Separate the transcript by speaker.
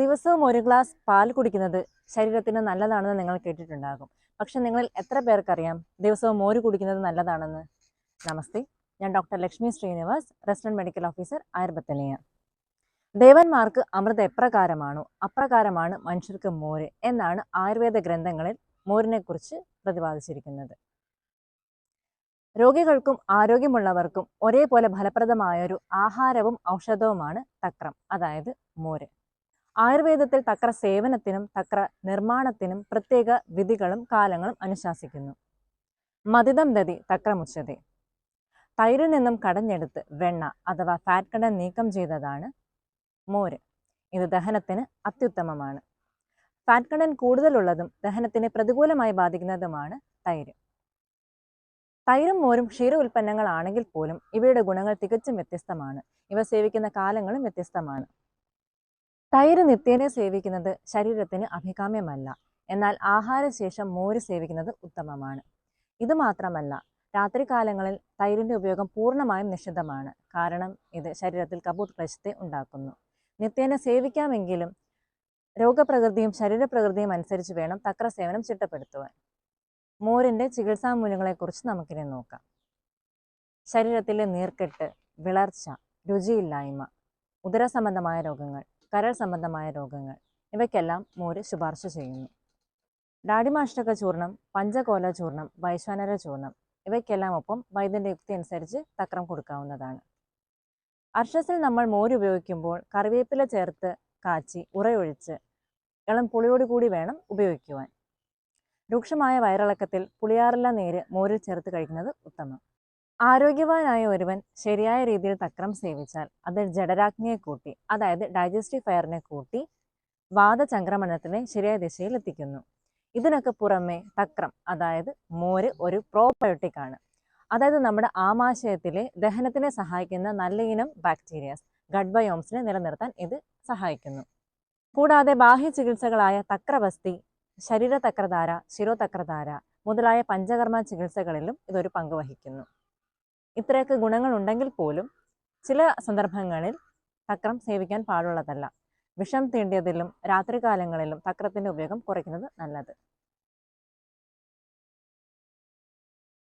Speaker 1: ദിവസവും ഒരു ഗ്ലാസ് പാൽ കുടിക്കുന്നത് ശരീരത്തിന് നല്ലതാണെന്ന് നിങ്ങൾ കേട്ടിട്ടുണ്ടാകും. പക്ഷെ നിങ്ങളിൽ എത്ര പേർക്കറിയാം ദിവസവും മോര് കുടിക്കുന്നത് നല്ലതാണെന്ന്? നമസ്തേ ഞാൻ doctor Lakshmi Srinivas resident medical officer ആയുർബത്തനിയ ദേവന്മാർക്ക് അമൃത് എപ്രകാരമാണോ? അപ്രകാരമാണ് മനുഷ്യർക്ക് മോര് എന്നാണ് ആയുർവേദ ഗ്രന്ഥങ്ങളിൽ മോരിനെക്കുറിച്ച് പ്രതിപാദിച്ചിരിക്കുന്നത്. രോഗികൾക്കും ആരോഗ്യമുള്ളവർക്കും ഒരേപോലെ ഫലപ്രദമായൊരു ആഹാരവും ഔഷധവുമാണ് തക്രം അതായത് മോര്. ആയുർവേദത്തിൽ തക്ര സേവനത്തിനും തക്ര നിർമ്മാണത്തിനും പ്രത്യേക വിധികളും കാലങ്ങളും അനുശാസിക്കുന്നു. മതിതം ദതി തക്രമുച്ചതി തൈരിൽ നിന്നും കടഞ്ഞെടുത്ത് വെണ്ണ അഥവാ ഫാറ്റ് കടൻ നീക്കം ചെയ്തതാണ് മോര്. ഇത് ദഹനത്തിന് അത്യുത്തമമാണ്. ഫാറ്റ് കടൻ കൂടുതലുള്ളതും ദഹനത്തിനെ പ്രതികൂലമായി ബാധിക്കുന്നതുമാണ് തൈര്. തൈരും മോരും ക്ഷീര ഉൽപ്പന്നങ്ങളാണെങ്കിൽ പോലും ഇവയുടെ ഗുണങ്ങൾ തികച്ചും വ്യത്യസ്തമാണ്. ഇവ സേവിക്കുന്ന കാലങ്ങളും വ്യത്യസ്തമാണ്. തൈര് നിത്യേന സേവിക്കുന്നത് ശരീരത്തിന് അഭികാമ്യമല്ല. എന്നാൽ ആഹാരശേഷം മോര് സേവിക്കുന്നത് ഉത്തമമാണ്. ഇത് മാത്രമല്ല രാത്രികാലങ്ങളിൽ തൈരിന്റെ ഉപയോഗം പൂർണമായും നിഷിദ്ധമാണ്. കാരണം ഇത് ശരീരത്തിൽ കബൂത് ക്ലശത്തെ ഉണ്ടാക്കുന്നു. നിത്യേന സേവിക്കാമെങ്കിലും രോഗപ്രകൃതിയും ശരീരപ്രകൃതിയും അനുസരിച്ച് വേണം തക്ര സേവനം ചിട്ടപ്പെടുത്തുവാൻ. മോരിന്റെ ചികിത്സാ മൂല്യങ്ങളെക്കുറിച്ച് നമുക്കിനി നോക്കാം. ശരീരത്തിലെ നീർക്കെട്ട് വിളർച്ച രുചിയില്ലായ്മ ഉദരസംബന്ധമായ രോഗങ്ങൾ കരൾ സംബന്ധമായ രോഗങ്ങൾ. ഇവയ്ക്കെല്ലാം മോര് ശുപാർശ ചെയ്യുന്നു. ഡാഡിമാഷ്ടക ചൂർണം പഞ്ചകോല ചൂർണം വൈശ്വാനര ചൂർണം ഇവയ്ക്കെല്ലാം ഒപ്പം വൈദ്യന്റെ യുക്തി അനുസരിച്ച് തക്രം കൊടുക്കാവുന്നതാണ്. അർഷസിൽ നമ്മൾ മോര് ഉപയോഗിക്കുമ്പോൾ കറിവേപ്പില ചേർത്ത് കാച്ചി ഉറയൊഴിച്ച് ഇളം പുളിയോടുകൂടി വേണം ഉപയോഗിക്കുവാൻ. രൂക്ഷമായ വയറിളക്കത്തിൽ പുളിയാറില്ല നീര് മോരിൽ ചേർത്ത് കഴിക്കുന്നത് ഉത്തമം. ആരോഗ്യവാനായ ഒരുവൻ ശരിയായ രീതിയിൽ തക്രം സേവിച്ചാൽ അത് ജഡരാജ്ഞിയെ കൂട്ടി അതായത് ഡൈജസ്റ്റീവ് ഫയറിനെ കൂട്ടി വാദചംക്രമണത്തിനെ ശരിയായ ദിശയിൽ എത്തിക്കുന്നു. ഇതിനൊക്കെ പുറമെ തക്രം അതായത് മോര് ഒരു പ്രോബയോട്ടിക് ആണ്. അതായത് നമ്മുടെ ആമാശയത്തിലെ ദഹനത്തിനെ സഹായിക്കുന്ന നല്ല ഇനം ബാക്ടീരിയാസ് ഗഡ് ബയോംസിനെ നിലനിർത്താൻ ഇത് സഹായിക്കുന്നു. കൂടാതെ ബാഹ്യ ചികിത്സകളായ തക്രവസ്തി ശരീര തക്രധാര ശിരോതക്രധാര മുതലായ പഞ്ചകർമ്മ ചികിത്സകളിലും ഇതൊരു പങ്ക് വഹിക്കുന്നു. ഇത്രയൊക്കെ ഗുണങ്ങൾ ഉണ്ടെങ്കിൽ പോലും ചില സന്ദർഭങ്ങളിൽ തക്രം സേവിക്കാൻ പാടുള്ളതല്ല. വിഷം തീണ്ടിയതിലും രാത്രികാലങ്ങളിലും തക്രത്തിന്റെ ഉപയോഗം കുറയ്ക്കുന്നത് നല്ലത്.